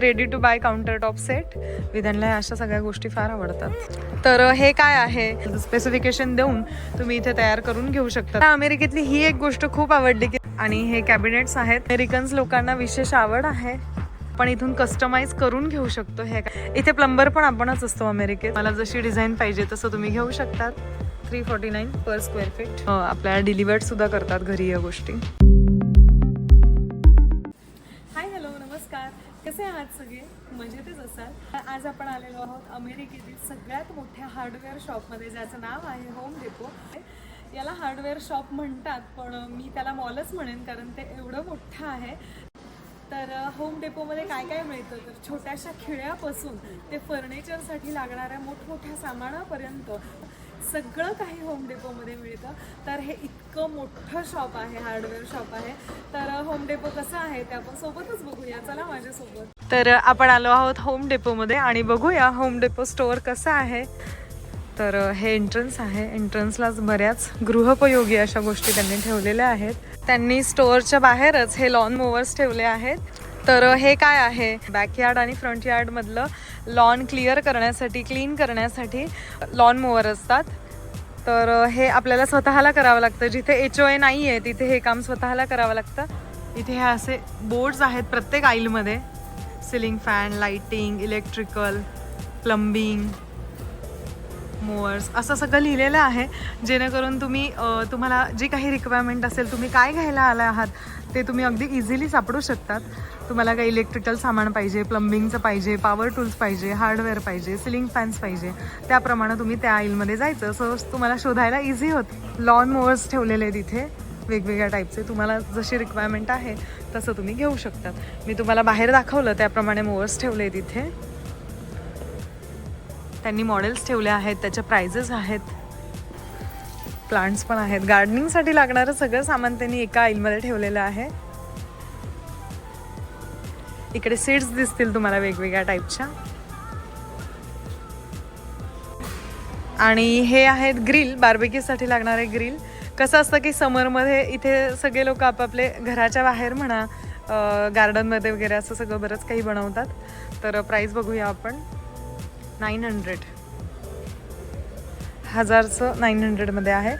Ready to buy counter top set विधानला अशा सगळ्या गोष्टी फार आवडतात. तर हे काय आहे? स्पेसिफिकेशन देऊन तुम्ही इथे तयार करून घेऊ शकता. अमेरिकेतली ही एक गोष्ट खूप आवडली की आणि हे कॅबिनेट्स आहेत. अमेरिकन्स लोकांना विशेष आवड आहे. पण इथून कस्टमाइज करून घेऊ शकतो हे काय इथे प्लंबर पण आपणच असतो अमेरिकेत. मला जशी डिझाईन पाहिजे तसं तुम्ही घेऊ शकतात. Three forty nine per square feet आपल्याला डिलिव्हर्ड सुद्धा करतात घरी या गोष्टी. कसे आहात सगळे? मजेतच असाल? आज आपण आलेलो आहोत अमेरिकेतील सगळ्यात मोठ्या हार्डवेअर शॉपमध्ये ज्याचं नाव आहे होम डेपो याला हार्डवेअर शॉप म्हणतात पण मी त्याला मॉलच म्हणेन कारण ते एवढं मोठं आहे. तर होम डेपोमध्ये काय काय मिळतं? तर छोट्याशा खिळ्यापासून ते फर्निचरसाठी लागणाऱ्या मोठमोठ्या सामानापर्यंत. सगळं काही होम डेपोमध्ये मिळतं. तर हे इतकं मोठं शॉप आहे हार्डवेअर शॉप आहे. तर होम डेपो कसं आहे ते आपण सोबतच बघूया. चला माझ्यासोबत. तर आपण आलो आहोत होम डेपोमध्ये आणि बघूया होम डेपो स्टोअर कसं आहे. तर हे एंट्रन्स आहे. एंट्रन्सलाच बऱ्याच गृहोपयोगी अशा गोष्टी त्यांनी ठेवलेल्या आहेत. त्यांनी स्टोअरच्या बाहेरच हे लॉन मोवर्स ठेवले आहेत. तर हे काय आहे? बॅकयार्ड आणि फ्रंट यार्ड मधलं लॉन क्लिअर करण्यासाठी क्लीन करण्यासाठी लॉन मोवर असतात. तर हे आपल्याला स्वतःला करावं लागतं. जिथे एच ओ ए नाही आहे तिथे हे काम स्वतःला करावं लागतं. इथे हे असे बोर्ड्स आहेत प्रत्येक आईलमध्ये. Ceiling fan lighting electrical plumbing mowers असं सगळं लिहिलेलं आहे. जेणेकरून तुम्ही तुम्हाला जी काही रिक्वायरमेंट असेल तुम्ही काय घ्यायला आला आहात ते तुम्ही अगदी इझिली सापडू शकतात. तुम्हाला काही इलेक्ट्रिकल सामान पाहिजे प्लंबिंगचं पाहिजे पॉवर टूल्स पाहिजे हार्डवेअर पाहिजे सिलिंग फॅन्स पाहिजे. त्याप्रमाणे तुम्ही त्या आईलमध्ये जायचं. सो तुम्हाला शोधायला इझी होत. लॉन मोअर्स ठेवलेले तिथे वेगवेगळ्या टाईपचे तुम्हाला जशी रिक्वायरमेंट आहे तसं तुम्ही घेऊ शकतात. मी तुम्हाला बाहेर दाखवलं त्याप्रमाणे मोअर्स ठेवले तिथे त्यांनी मॉडेल्स ठेवले आहेत त्याच्या प्रायझेस आहेत. प्लांट्स पण आहेत. गार्डनिंगसाठी लागणारं सगळं सामान त्यांनी एका आईलमध्ये ठेवलेलं आहे. इकडे सीड्स दिसतील तुम्हाला वेगवेगळ्या टाईपच्या. आणि हे आहेत ग्रिल बार्बेक्यूसाठी लागणारे ग्रिल. कसं असतं की समरमध्ये इथे सगळे लोक आपापले घराच्या बाहेर म्हणा गार्डनमध्ये वगैरे असं सगळं बरंच काही बनवतात. तर प्राईस बघूया आपण. नाईन हंड्रेड हजारचं नाईन हंड्रेडमध्ये आहे.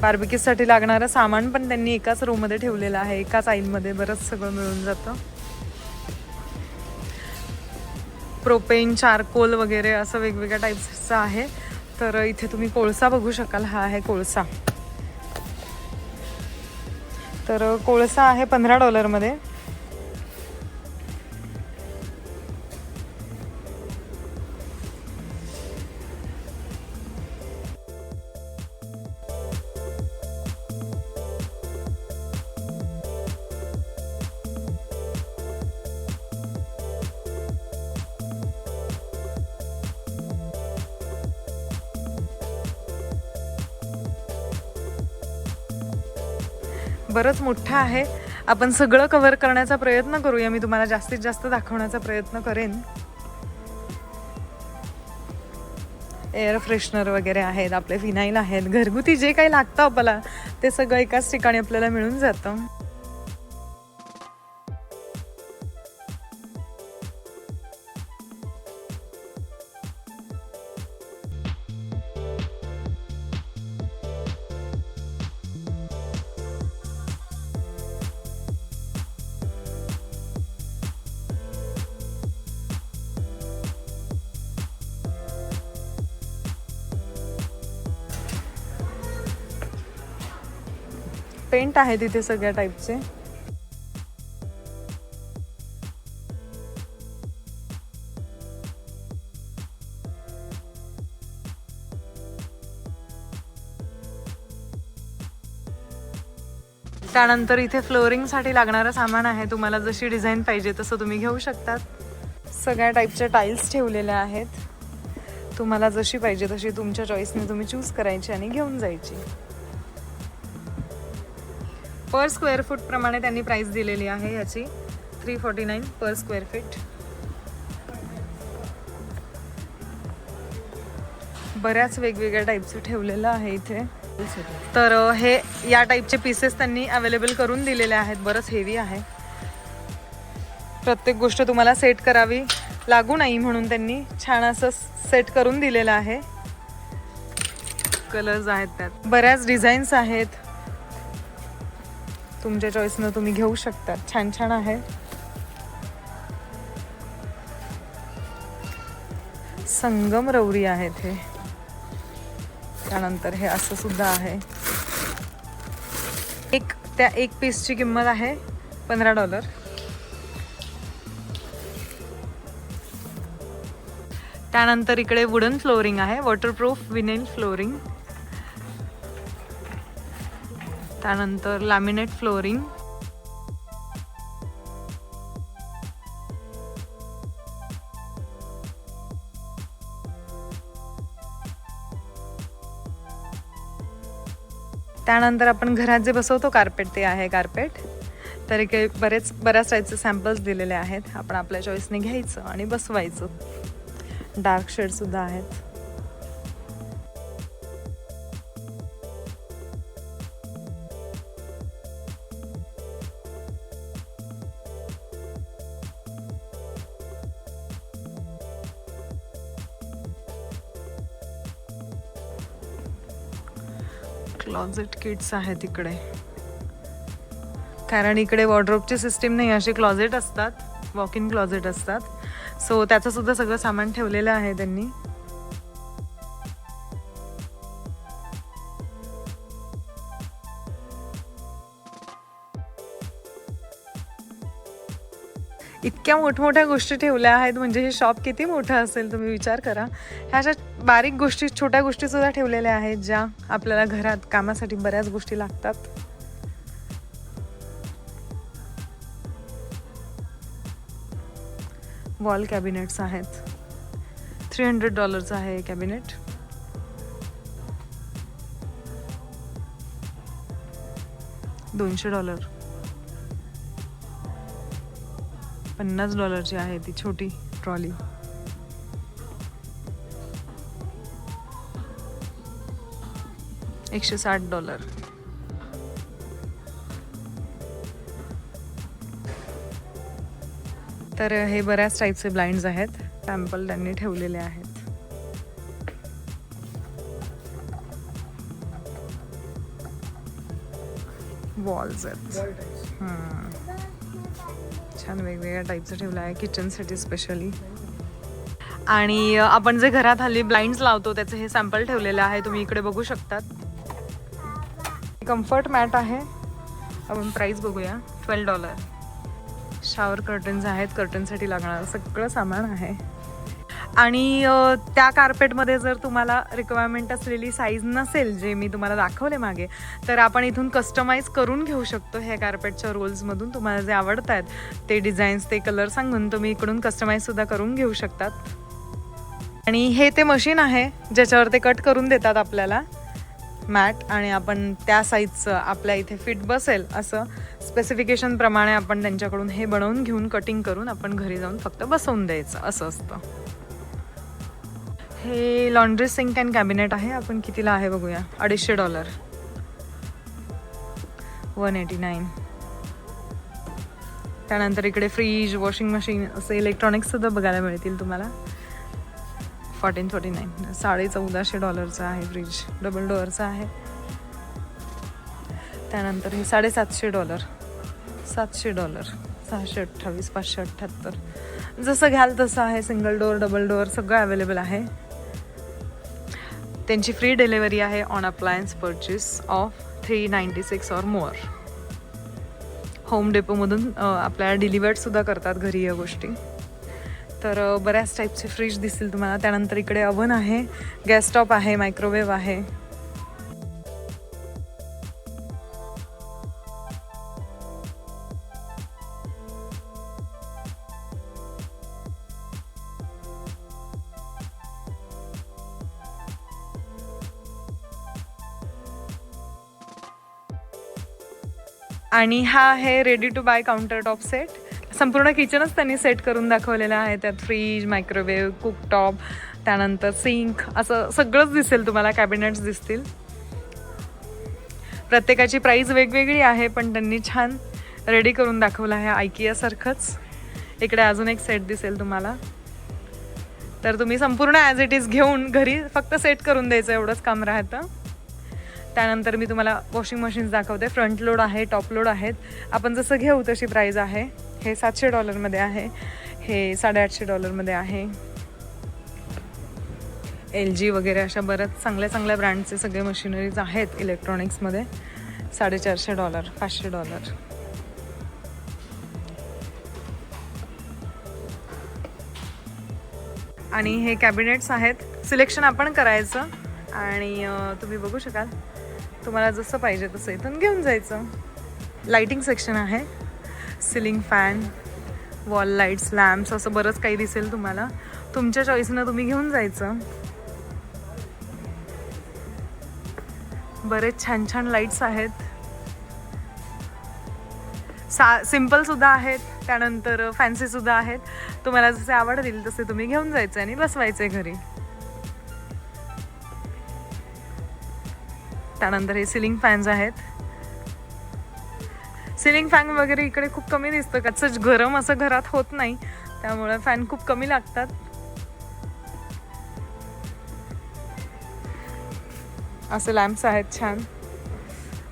बार्बिक्यूसाठी लागणारं सामान पण त्यांनी एकाच रूममध्ये ठेवलेलं आहे. एकाच आईलमध्ये बरंच सगळं मिळून जातं. प्रोपेन चारकोल वगैरे असं वेगवेगळ्या टाईप्सचं आहे. तर इथे तुम्ही कोळसा बघू शकाल. हा आहे कोळसा. तर कोळसा आहे पंधरा डॉलरमध्ये बरंच मोठं आहे. आपण सगळं कव्हर करण्याचा प्रयत्न करूया. मी तुम्हाला जास्तीत जास्त दाखवण्याचा प्रयत्न करेन. एअर फ्रेशनर वगैरे आहेत आपले फिनाईल आहेत. घरगुती जे काही लागतं आपल्याला ते सगळं एकाच ठिकाणी आपल्याला मिळून जातं. पेंट आहे तिथे सगळ्या टाईपचे त्यानंतर इथे फ्लोरिंगसाठी लागणारं सामान आहे. तुम्हाला जशी डिझाईन पाहिजे तसं तुम्ही घेऊ शकतात. सगळ्या टाईपच्या टाईल्स ठेवलेल्या आहेत. तुम्हाला जशी पाहिजे तशी तुमच्या चॉईसने तुम्ही चूज करायची आणि घेऊन जायची. पर स्क्वेअर फूट प्रमाणे त्यांनी प्राइस दिलेली आहे याची. Three forty nine per square feet बऱ्याच वेगवेगळ्या टाईपचं ठेवलेलं आहे इथे. तर हे या टाईपचे पीसेस त्यांनी अवेलेबल करून दिलेले आहेत. बरंच हेवी आहे. प्रत्येक गोष्ट तुम्हाला सेट करावी लागू नाही म्हणून त्यांनी छान असं सेट करून दिलेलं आहे. कलर्स आहेत त्यात. बऱ्याच डिझाईन्स आहेत. तुमच्या चॉईसनं तुम्ही घेऊ शकता. छान छान आहे. संगम रवरी आहेत हे. त्यानंतर हे असं सुद्धा आहे. एक त्या एक पीसची किंमत आहे पंधरा डॉलर त्यानंतर इकडे वुडन फ्लोरिंग आहे वॉटरप्रूफ विनेल फ्लोरिंग त्यानंतर लॅमिनेट फ्लोरिंग. त्यानंतर आपण घरात जे बसवतो कार्पेट ते आहे कार्पेट तर इकडे बरेच बऱ्याच टाईपचे सॅम्पल्स दिलेले आहेत. आपण आपल्या चॉईसने घ्यायचं आणि बसवायचं. डार्क शेडसुद्धा आहेत. क्लॉजेट किट्स आहेत इकडे. कारण इकडे वॉर्ड्रोपची सिस्टीम नाही असे क्लॉजेट असतात वॉक इन क्लॉजेट असतात. सो त्याचं सुद्धा सगळं सामान ठेवलेलं आहे त्यांनी. इतक्या मोठमोठ्या गोष्टी ठेवल्या आहेत म्हणजे हे शॉप किती मोठं असेल तुम्ही विचार करा. ह्या अशा बारीक गोष्टी छोट्या गोष्टी सुद्धा ठेवलेल्या आहेत ज्या आपल्याला घरात कामासाठी बऱ्याच गोष्टी लागतात. वॉल कॅबिनेट्स आहेत. थ्री हंड्रेड डॉलरचं आहे कॅबिनेट दोनशे डॉलर पन्नास डॉलरची आहे ती छोटी ट्रॉली एकशे साठ डॉलर. तर हे बऱ्याच टाईपचे ब्लाइंड्स आहेत. सॅम्पल त्यांनी ठेवलेले आहेत. वॉल्स आहेत. छान वेगवेगळ्या टाईपचं ठेवलं आहे. किचनसाठी स्पेशली आणि आपण जे घरात हल्ली ब्लाइंड्स लावतो त्याचं हे सॅम्पल ठेवलेलं आहे. तुम्ही इकडे बघू शकतात. कम्फर्ट मॅट आहे. आपण प्राईस बघूया. ट्वेल्व डॉलर शावर कर्टन्स आहेत कर्टनसाठी लागणारं सगळं सामान आहे. आणि त्या कार्पेटमध्ये जर तुम्हाला रिक्वायरमेंट असलेली साईज नसेल जे मी तुम्हाला दाखवले मागे तर आपण इथून कस्टमाइज करून घेऊ शकतो ह्या कार्पेटच्या रोल्समधून तुम्हाला जे आवडत आहेत ते डिझाईन्स ते कलर सांगून तुम्ही इकडून कस्टमाइजसुद्धा करून घेऊ शकतात. आणि हे ते मशीन आहे ज्याच्यावर ते कट करून देतात आपल्याला. मॅट आणि आपण त्या साईजचं आपल्या इथे फिट बसेल असं स्पेसिफिकेशन प्रमाणे आपण त्यांच्याकडून हे बनवून घेऊन कटिंग करून आपण घरी जाऊन फक्त बसवून द्यायचं असं असतं. हे लॉन्ड्री सिंक अँड कॅबिनेट आहे. आपण कितीला आहे बघूया? अडीचशे डॉलर वन एटी नाईन त्यानंतर इकडे फ्रीज वॉशिंग मशीन असे इलेक्ट्रॉनिक्स सुद्धा बघायला मिळतील तुम्हाला. फोर्टीन फोर्टी नाईन साडे चौदाशे डॉलरचं आहे फ्रीज डबल डोअरचं आहे. त्यानंतर हे साडेसातशे डॉलर. सातशे डॉलर. सहाशे अठ्ठावीस पाचशे अठ्ठ्याहत्तर. जसं घ्याल तसं आहे. सिंगल डोअर डबल डोअर सगळं अवेलेबल आहे. त्यांची फ्री डिलेवरी आहे on appliance purchase of three ninety six or more home डेपोमधून अ, आपल्याला डिलिवर्डसुद्धा करतात घरी या गोष्टी. तर बऱ्याच टाईपचे फ्रीज दिसतील तुम्हाला. त्यानंतर इकडे अवन आहे. गॅस स्टॉप आहे मायक्रोवेव्ह आहे. आणि हा आहे ready to buy counter top set संपूर्ण किचनच त्यांनी सेट करून दाखवलेलं आहे. त्यात फ्रीज मायक्रोवेव्ह कुकटॉप त्यानंतर सिंक असं सगळंच दिसेल तुम्हाला कॅबिनेट्स दिसतील. प्रत्येकाची प्राईज वेगवेगळी आहे पण त्यांनी छान रेडी करून दाखवलं आहे आयकियासारखंच इकडे अजून एक सेट दिसेल तुम्हाला. तर तुम्ही संपूर्ण ॲज इट इज घेऊन घरी फक्त सेट करून द्यायचं एवढंच काम राहतं. त्यानंतर मी तुम्हाला वॉशिंग मशीन्स दाखवते. फ्रंट लोड आहे टॉप लोड आहेत. आपण जसं घेऊ तशी प्राईज आहे. हे सातशे डॉलरमध्ये आहे. हे साडेआठशे डॉलरमध्ये आहे. एल जी वगैरे अशा बऱ्याच चांगल्या चांगल्या ब्रँडचे सगळे मशिनरीज आहेत इलेक्ट्रॉनिक्समध्ये. साडेचारशे डॉलर पाचशे डॉलर. आणि हे कॅबिनेट्स आहेत. सिलेक्शन आपण करायचं. आणि तुम्ही बघू शकाल. तुम्हाला जसं पाहिजे तसं इथून घेऊन जायचं. लाइटिंग सेक्शन आहे. Ceiling fan wall lights lamps असं बरंच काही दिसेल तुम्हाला. तुमच्या चॉईसनं तुम्ही घेऊन जायचं. बरेच छान छान लाईट्स आहेत. सा सिंपल सुद्धा आहेत त्यानंतर फॅन्सी सुद्धा आहेत. तुम्हाला जसे आवडतील तसे तुम्ही घेऊन जायचं आणि बसवायचे घरी. त्यानंतर हे सिलिंग फॅन्स आहेत. सिलिंग फॅन वगैरे इकडे खूप कमी दिसतं. त्याचं गरम असं घरात होत नाही. त्यामुळे फॅन खूप कमी लागतात. असे लॅम्प्स आहेत छान.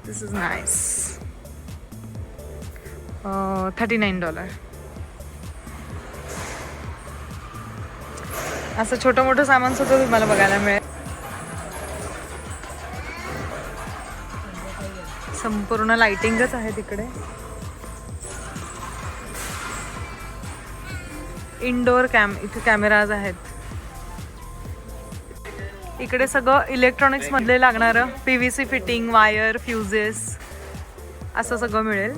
This is nice thirty nine dollar असं छोटं मोठं सामान सुद्धा तुम्हाला बघायला मिळेल. संपूर्ण लाइटिंगच आहे तिकडे. इनडोअर कॅम इथे कॅमेराज आहेत. इकडे सगळं इलेक्ट्रॉनिक्स मधले लागणारं P V C fitting wire fuses असं सगळं मिळेल.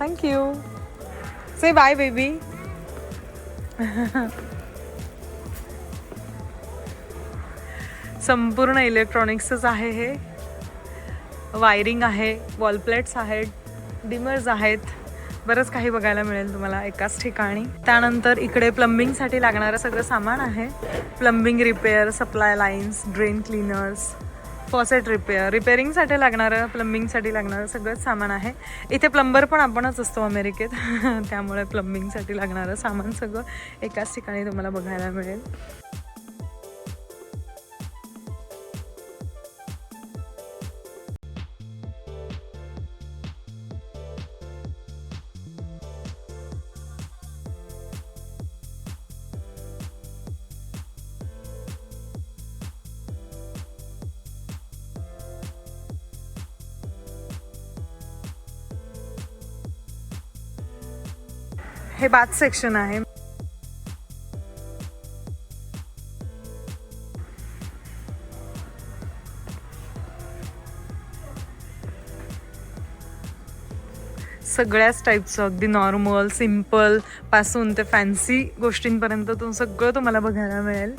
थँक्यू से बाय बेबी संपूर्ण इलेक्ट्रॉनिक्सच आहे हे. वायरिंग आहे वॉलप्लेट्स आहेत डिमर्स आहेत. बरंच काही बघायला मिळेल तुम्हाला एकाच ठिकाणी. त्यानंतर इकडे प्लंबिंगसाठी लागणारं सगळं सामान आहे. Plumbing repair supply lines drain cleaners faucet repair रिपेअरिंगसाठी लागणारं प्लंबिंगसाठी लागणारं सगळंच सामान आहे. इथे प्लंबर पण आपणच असतो अमेरिकेत. त्यामुळे प्लंबिंगसाठी लागणारं सामान सगळं एकाच ठिकाणी तुम्हाला बघायला मिळेल. हे बाथ सेक्शन आहे. सगळ्याच टाईपचं अगदी नॉर्मल सिंपलपासून ते फॅन्सी गोष्टींपर्यंत तो सगळं तुम्हाला बघायला मिळेल.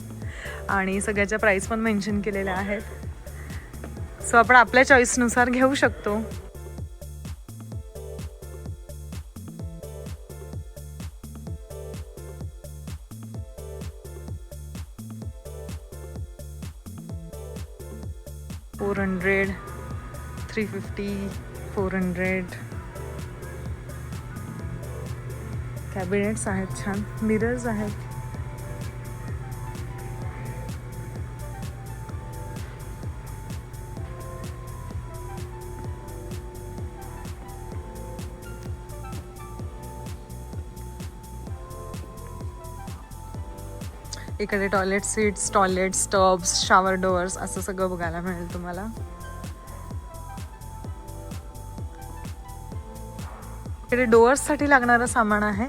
आणि सगळ्याच्या प्राईस पण मेन्शन केलेल्या आहेत. सो आपण आपल्या चॉईसनुसार घेऊ शकतो. Four hundred three fifty four hundred. Cabinets आहेत छान मिरर्स आहेत. इकडे toilet seats toilet tubs shower doors असं सगळं बघायला मिळेल तुम्हाला. इकडे डोअर्ससाठी लागणारं सामान आहे.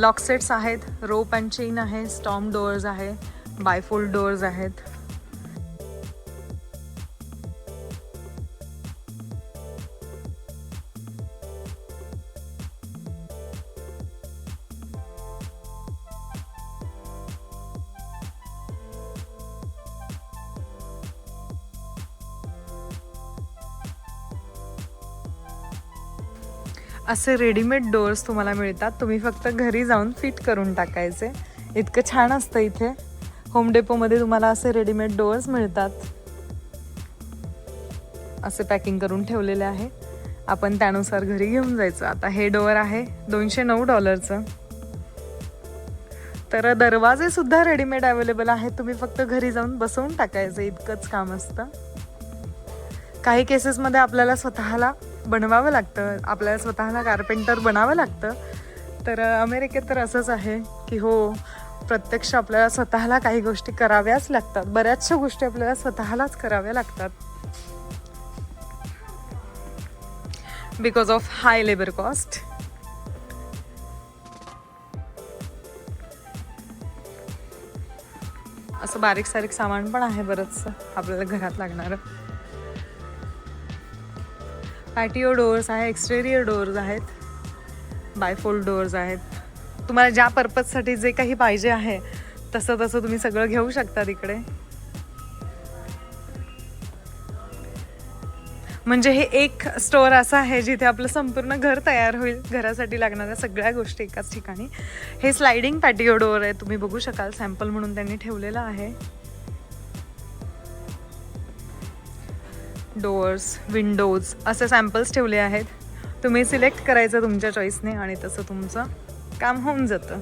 लॉकसेट्स आहेत रोप अँड चेन आहे स्टॉम डोअर्स आहे बायफोल्ड डोअर्स आहेत. असे रेडीमेड डोअर्स तुम्हाला मिळतात. तुम्ही फक्त घरी जाऊन फिट करून टाकायचे. इतकं छान असतं इथे. होम डेपोमध्ये तुम्हाला असे रेडीमेड डोअर्स मिळतात. असे पॅकिंग करून ठेवलेले आहे. आपण त्यानुसार घरी घेऊन जायचं. आता हे डोअर आहे दोनशे नऊ डॉलरचं तर दरवाजे सुद्धा रेडीमेड अवेलेबल आहेत. तुम्ही फक्त घरी जाऊन बसवून टाकायचं. इतकंच काम असतं. काही केसेसमध्ये आपल्याला स्वतःला बनवावं लागतं. आपल्याला स्वतःला कार्पेंटर बनावं लागतं. तर अमेरिकेत तर असंच आहे की हो प्रत्यक्ष आपल्याला स्वतःला काही गोष्टी कराव्याच लागतात. बऱ्याचशा गोष्टी आपल्याला स्वतःलाच कराव्या लागतात. Because of high labour cost असं बारीक सारीक सामान पण आहे बरंचसं आपल्याला घरात लागणारं. पॅटिओ डोअर्स आहे एक्सटेरियर डोअर्स आहेत बायफोल्ड डोअर्स आहेत. तुम्हाला ज्या पर्पजसाठी जे काही पाहिजे आहे तसं तसं तुम्ही सगळं घेऊ शकता तिकडे. म्हणजे हे एक स्टोअर असं आहे जिथे आपलं संपूर्ण घर तयार होईल घरासाठी लागणाऱ्या सगळ्या गोष्टी एकाच ठिकाणी. हे स्लायडिंग पॅटिओ डोअर आहे तुम्ही बघू शकाल सॅम्पल म्हणून त्यांनी ठेवलेलं आहे. डोअर्स विंडोज असे सॅम्पल्स ठेवले आहेत. तुम्ही सिलेक्ट करायचं तुमच्या चॉईसने आणि तसं तुमचं काम होऊन जातं.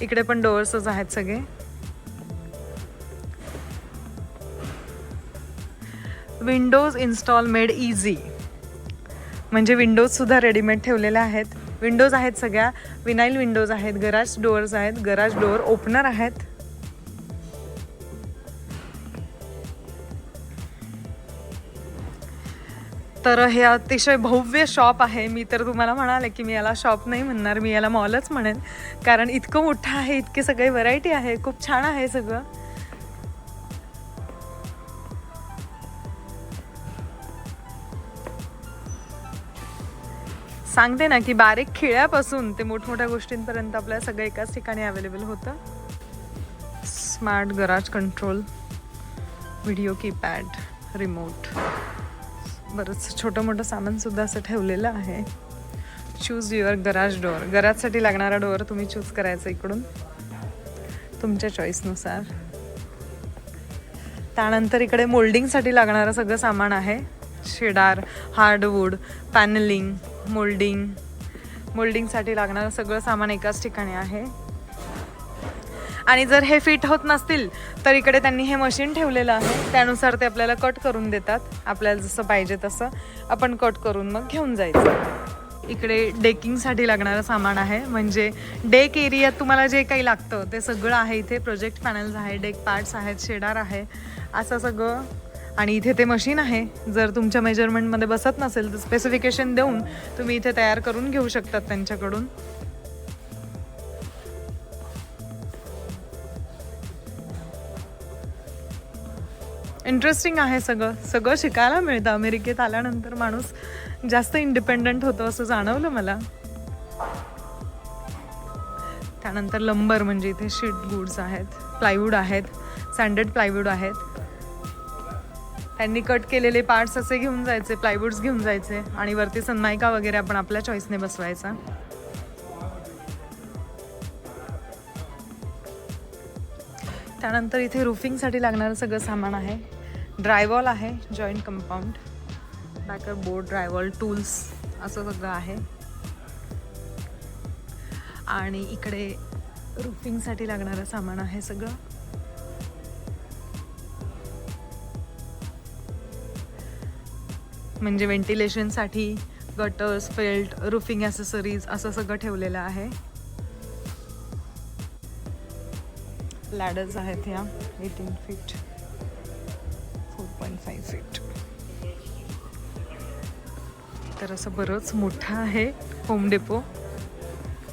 इकडे पण डोअर्सच आहेत सगळे. विंडोज इन्स्टॉल मेड इझी म्हणजे विंडोजसुद्धा रेडीमेड ठेवलेल्या आहेत. विंडोज आहेत सगळ्या. विनाईल विंडोज आहेत गराज डोअर्स आहेत गराज डोअर ओपनर आहेत. तर हे अतिशय भव्य शॉप आहे. मी तर तुम्हाला म्हणाले की मी याला शॉप नाही म्हणणार मी याला मॉलच म्हणेन. कारण इतकं मोठं आहे इतकी सगळी व्हरायटी आहे खूप छान आहे सगळं. सांगते ना की बारीक खिळ्यापासून ते मोठमोठ्या गोष्टींपर्यंत आपल्याला सगळं एकाच ठिकाणी अवेलेबल होतं. Smart garage control video keypad remote बरंच छोटं मोठं सामानसुद्धा असं ठेवलेलं आहे. चूज युअर गराज डोअर गराजसाठी लागणारा डोअर तुम्ही चूज करायचा इकडून. तुमच्या चॉईसनुसार त्यानंतर इकडे मोल्डिंगसाठी लागणारं सगळं सामान आहे. शेडार हार्डवूड पॅनलिंग मोल्डिंग मोल्डिंगसाठी लागणारं सगळं सामान एकाच ठिकाणी आहे. आणि जर हे फिट होत नसतील तर इकडे त्यांनी हे मशीन ठेवलेलं आहे. त्यानुसार ते आपल्याला कट करून देतात. आपल्याला जसं पाहिजे तसं आपण कट करून मग घेऊन जायचं. इकडे डेकिंगसाठी लागणारं सामान आहे. म्हणजे डेक एरियात तुम्हाला जे काही लागतं ते सगळं आहे इथे. प्रोजेक्ट पॅनल्स आहे डेक पार्ट्स आहेत शेडार आहे. असं सगळं. आणि इथे ते मशीन आहे. जर तुमच्या मेजरमेंटमध्ये बसत नसेल तर स्पेसिफिकेशन देऊन तुम्ही इथे तयार करून घेऊ शकतात त्यांच्याकडून. इंटरेस्टिंग आहे सगळं. सगळं शिकायला मिळतं. अमेरिकेत आल्यानंतर माणूस जास्त इंडिपेंडंट होतो असं जाणवलं मला. त्यानंतर लंबर म्हणजे इथे शीट गुड्स आहेत प्लायवूड आहेत सँडेड प्लायवूड आहेत. त्यांनी कट केलेले पार्ट्स असे घेऊन जायचे प्लायवूड्स घेऊन जायचे आणि वरती सनमायका वगैरे आपण आपल्या चॉईसने बसवायचा. त्यानंतर इथे रुफिंगसाठी लागणारं सगळं सामान आहे. ड्रायवॉल आहे joint compound backer board drywall tools असं सगळं आहे. आणि इकडे रुफिंगसाठी लागणारं सामान आहे सगळं. म्हणजे व्हेंटिलेशनसाठी गटर्स फेल्ट रुफिंग ॲसेसरीज असं सगळं ठेवलेलं आहे. लॅडर्स आहेत ह्या eighteen feet four size five तर असं बरंच मोठं आहे होम डेपो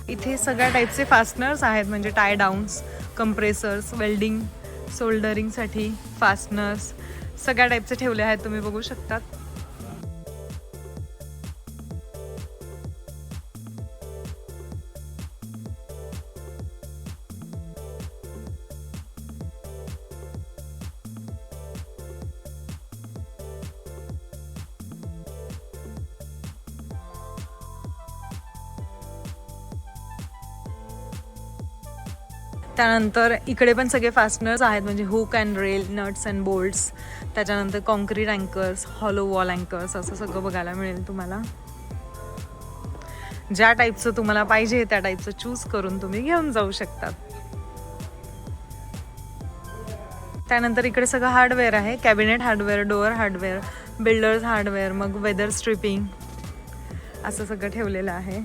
इथे सगळ्या टाईपचे फास्टनर्स आहेत म्हणजे टाय डाऊन्स कंप्रेसर्स वेल्डिंग सोल्डरिंगसाठी फास्टनर्स सगळ्या टाईपचे ठेवले आहेत तुम्ही बघू शकतात. त्यानंतर इकडे पण सगळे फास्टनर्स आहेत म्हणजे hook and rail nuts and bolts त्याच्यानंतर concrete anchors hollow wall anchors असं सगळं बघायला मिळेल तुम्हाला. ज्या टाईपचं तुम्हाला पाहिजे त्या टाईपचं चूज करून तुम्ही घेऊन जाऊ शकतात. त्यानंतर इकडे सगळं हार्डवेअर आहे. Cabinet hardware door hardware builders hardware मग वेदर स्ट्रिपिंग असं सगळं ठेवलेलं आहे.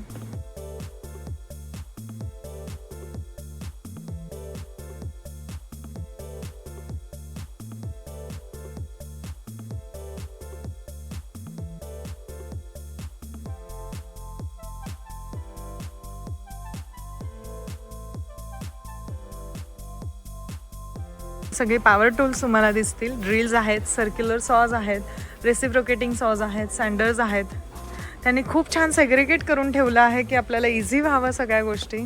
सगळे पॉवर टूल्स तुम्हाला दिसतील. ड्रिल्स आहेत सर्क्युलर सॉज आहेत रेसिप्रोकेटिंग सॉज आहेत सँडर्स आहेत. त्यांनी खूप छान सेग्रिगेट करून ठेवलं आहे की आपल्याला इझी व्हावं सगळ्या गोष्टी.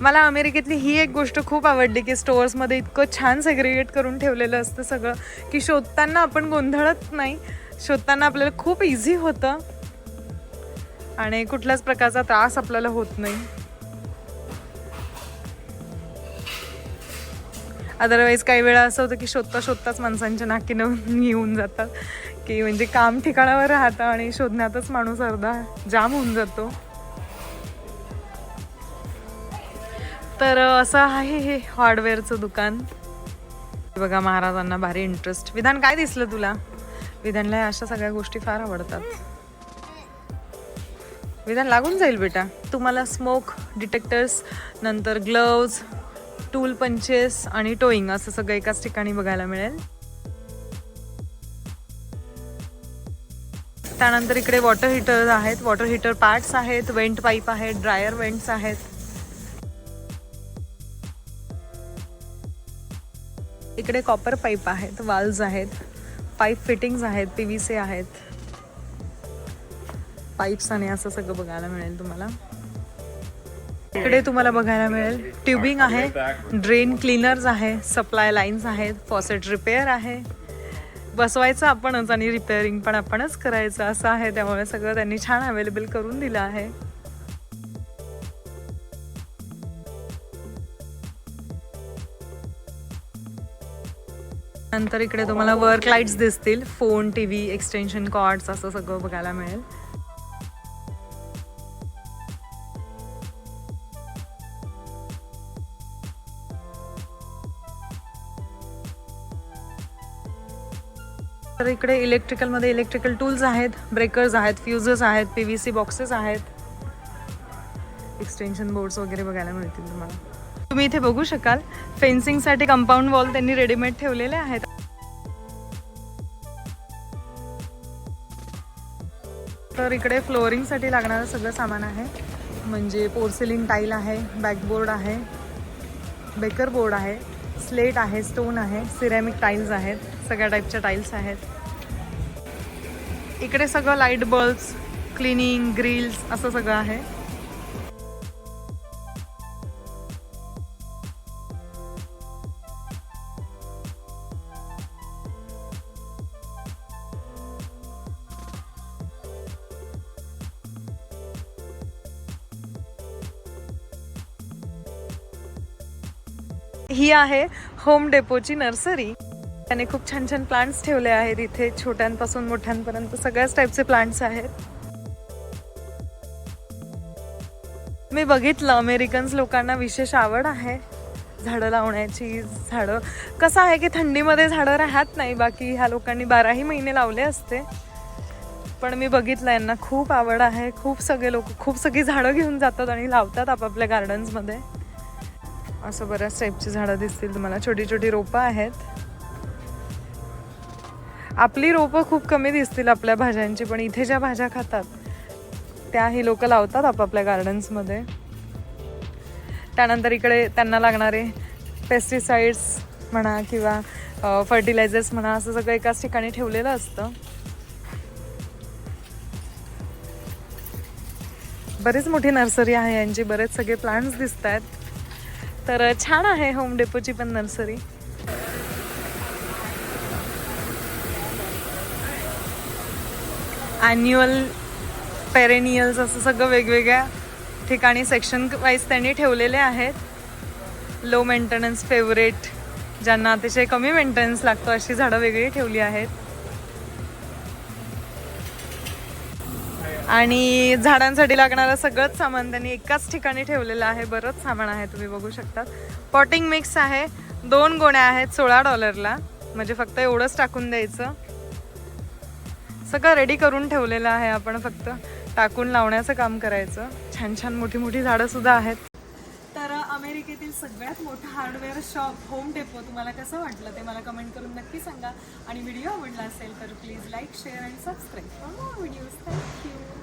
मला अमेरिकेतली ही एक गोष्ट खूप आवडली की स्टोअर्समध्ये इतकं छान सेग्रिगेट करून ठेवलेलं असतं सगळं की शोधताना आपण गोंधळत नाही. शोधताना आपल्याला खूप इझी होतं. आणि कुठल्याच प्रकारचा त्रास आपल्याला होत नाही. अदरवाईज काही वेळा असं होतं की शोधता शोधताच माणसांच्या नाकीनं येऊन जातात की म्हणजे काम ठिकाणावर राहतं आणि शोधण्यातच माणूस अर्धा जाम होऊन जातो. तर असं आहे हे हार्डवेअरचं दुकान. बघा महाराजांना भारी इंटरेस्ट विधान काय दिसलं तुला? विधानला ह्या अशा सगळ्या गोष्टी फार आवडतात. विधान लागून जाईल बेटा. तुम्हाला स्मोक डिटेक्टर्स नंतर ग्लव्ज टूल पंचेस आणि टोईंग असं सगळं एकाच ठिकाणी बघायला मिळेल. त्यानंतर इकडे वॉटर हीटर आहेत. वॉटर हीटर पार्ट्स आहेत वेंट पाईप आहेत ड्रायर वेंट्स आहेत. इकडे कॉपर पाईप आहेत वाल्स आहेत पाईप फिटिंग्स आहेत पी व्ही सी आहेत. पाईप्स आणि असं सगळं बघायला मिळेल तुम्हाला. इकडे तुम्हाला बघायला मिळेल. ट्युबिंग आहे ड्रेन क्लीनर्स आहे सप्लाय लाईन्स आहेत फॉसेट रिपेअर आहे. बसवायचं आपणच आणि रिपेअरिंग पण आपणच करायचं असं आहे. त्यामुळे सगळं त्यांनी छान अवेलेबल करून दिलं आहे. नंतर इकडे तुम्हाला वर्क लाईट्स दिसतील. Phone T V extension cords असं सगळं बघायला मिळेल. तर इकडे इलेक्ट्रिकलमध्ये इलेक्ट्रिकल टूल्स आहेत ब्रेकर्स आहेत फ्युजेस आहेत पी व्ही सी बॉक्सेस आहेत. एक्सटेन्शन बोर्ड्स वगैरे बघायला मिळतील तुम्हाला. तुम्ही इथे बघू शकाल फेन्सिंगसाठी कंपाऊंड वॉल त्यांनी रेडीमेड ठेवलेले आहेत. तर इकडे फ्लोअरिंगसाठी लागणारं सगळं सामान आहे. म्हणजे पोर्सिलिंग टाईल आहे बॅकबोर्ड आहे बेकर बोर्ड आहे स्लेट आहे स्टोन आहे सिरॅमिक टाईल्स आहेत. सगळ्या टाईपच्या टाईल्स आहेत. इकडे सगळं लाइट बल्ब्स क्लिनिंग ग्रिल्स असं सगळं आहे. ही आहे होम डेपोची नर्सरी त्याने खूप छान छान प्लांट्स ठेवले आहेत इथे छोट्यांपासून मोठ्यांपर्यंत सगळ्याच टाईपचे प्लांट्स आहेत. मी बघितलं अमेरिकन्स लोकांना विशेष आवड आहे झाडं लावण्याची झाडं कसं आहे की थंडीमध्ये झाडं राहत नाही बाकी ह्या लोकांनी बाराही महिने लावले असते. पण मी बघितलं यांना खूप आवड आहे खूप सगळे लोक खूप सगळी झाडं घेऊन जातात आणि लावतात आपापल्या गार्डन्समध्ये असं बऱ्याच टाईपची झाडं दिसतील तुम्हाला छोटी छोटी रोपं आहेत. आपली रोपं खूप कमी दिसतील आपल्या भाज्यांची पण इथे ज्या भाज्या खातात त्याही लोक लावतात आपापल्या गार्डन्समध्ये त्यानंतर इकडे त्यांना लागणारे पेस्टिसाइड्स म्हणा किंवा फर्टिलायझर्स म्हणा असं सगळं एकाच ठिकाणी ठेवलेलं असतं. बरीच मोठी नर्सरी आहे यांची बरेच सगळे प्लांट्स दिसत आहेत तर छान आहे होम डेपोची पण नर्सरी. ॲन्युअल पेरेनियल्स असं सगळं वेगवेगळ्या ठिकाणी सेक्शन वाईज त्यांनी ठेवलेले आहेत. लो मेंटेनन्स फेवरेट ज्यांना अतिशय कमी मेंटेनन्स लागतो अशी झाडं वेगळी ठेवली आहेत. आणि झाडांसाठी लागणारं सगळंच सामान त्यांनी एकाच ठिकाणी ठेवलेलं आहे. बरंच सामान आहे तुम्ही बघू शकता. पॉटिंग मिक्स आहे. दोन गोण्या आहेत सोळा डॉलरला म्हणजे फक्त एवढंच टाकून द्यायचं. सगळं रेडी करून ठेवलेलं आहे आपण फक्त. टाकून लावण्याचं काम करायचं. छान छान मोठी मोठी झाडं सुद्धा आहेत. तर अमेरिकेतील सगळ्यात मोठं हार्डवेअर शॉप होम डेपो तुम्हाला कसं वाटलं ते मला कमेंट करून नक्की सांगा. आणि व्हिडिओ आवडला असेल तर प्लीज लाईक शेअर आणि subscribe for videos thank you